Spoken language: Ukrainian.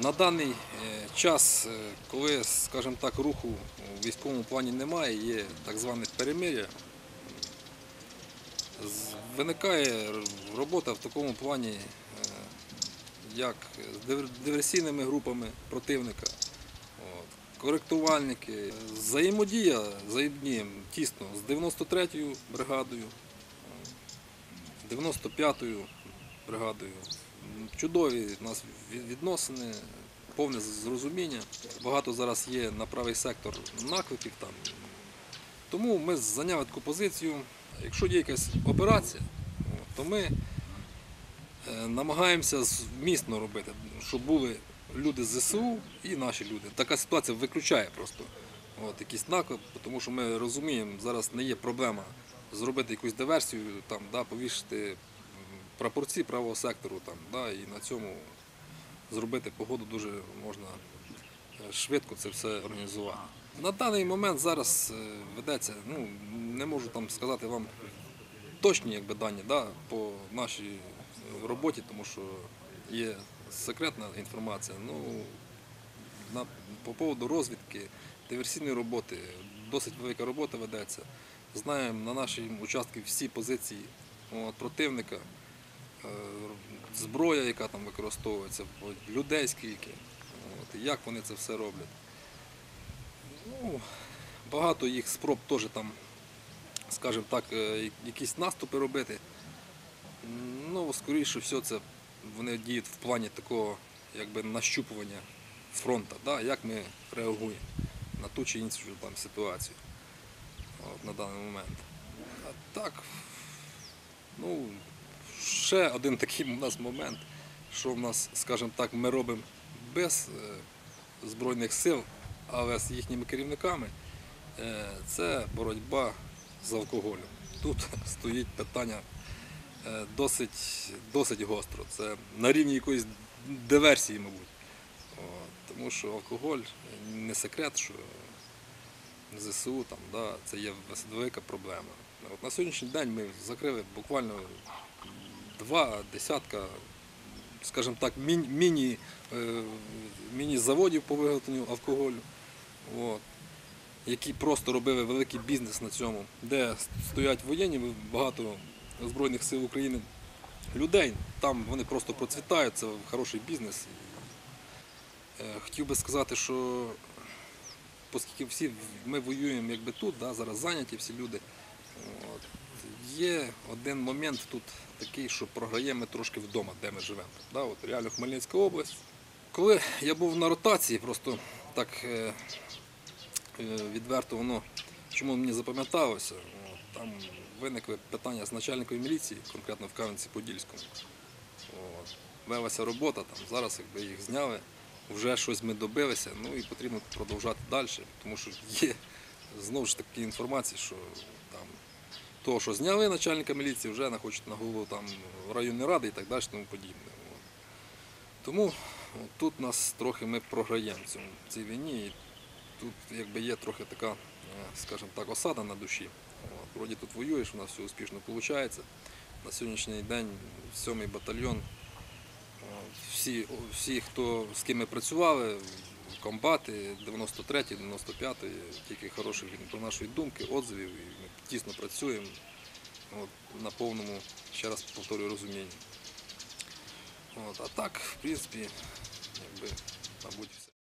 На даний е, час, е, коли, скажімо так, руху у військовому плані немає, є так зване перемир'я, виникає робота в такому плані, е, як з диверсійними групами противника, коректувальники, взаємодія взаємодієм тісно з 93-ю бригадою, е, 95-ю бригадою. Чудові у нас відносини, повне зрозуміння. Багато зараз є на правий сектор накликів там. Тому ми зайняли таку позицію. Якщо є якась операція, то ми е, намагаємося змісно робити, щоб були люди з ЗСУ і наші люди. Така ситуація виключає просто от, якийсь наклеп, тому що ми розуміємо, зараз не є проблема зробити якусь диверсію, там, да, повішати прапорці правого сектору там, да, і на цьому зробити погоду дуже можна е, швидко це все організувати. На даний момент зараз е, ведеться, ну не можу там сказати вам точні якби, дані да, по нашій роботі, тому що є секретна інформація. Ну, на, по поводу розвідки, диверсійної роботи, досить велика робота ведеться. Знаємо на нашій участку всі позиції от, противника, зброя, яка там використовується, людей скільки, от, як вони це все роблять. Ну, багато їх спроб теж там, скажімо так, е, якісь наступи робити. Ну, скоріше все, це вони діють в плані такого якби нащупування фронту, да, як ми реагуємо на ту чи іншу там, ситуацію от, на даний момент. А так, ну, ще один такий у нас момент, що в нас, скажімо так, ми робимо без е, Збройних сил, але з їхніми керівниками, е, це боротьба з алкоголем. Тут стоїть питання е, досить, досить гостро. Це на рівні якоїсь диверсії, мабуть. Тому що алкоголь не секрет, що ЗСУ там, да, це є велика проблема. От на сьогоднішній день ми закрили буквально два десятка, скажімо так, міні, міні, е, міні-заводів по виготовленню алкоголю, от, які просто робили великий бізнес на цьому, де стоять воєнні, багато Збройних сил України людей, там вони просто процвітають, це хороший бізнес. Е, Хотів би сказати, що оскільки всі ми воюємо якби тут, да, зараз зайняті всі люди. Є один момент тут такий, що програємо трошки вдома, де ми живемо. Да, от, реально Хмельницька область. Коли я був на ротації, просто так е, е, відверто воно, чому мені запам'яталося, там виникли питання з начальником міліції, конкретно в Кам'янці-Подільському. Велася робота, там, зараз якби їх зняли, вже щось ми добилися, ну і потрібно продовжати далі, тому що є знову ж таки інформація, що того, що зняли начальника міліції, вже хочуть на голову там районної ради і так далі, тому подібне. Тому тут нас трохи ми програємо в цій війні. І тут якби є трохи така, е, скажімо так, осада на душі. Вроді тут воюєш, у нас все успішно виходить. На сьогоднішній день сьомий батальйон всі, всі, хто з ким ми працювали, комбати 93-й, 95-й, тільки хороших про нашої думки, отзивів. І Ми тісно працюємо от, на повному, ще раз повторюю, розумінні. От, А так, в принципі, якби, мабуть, все.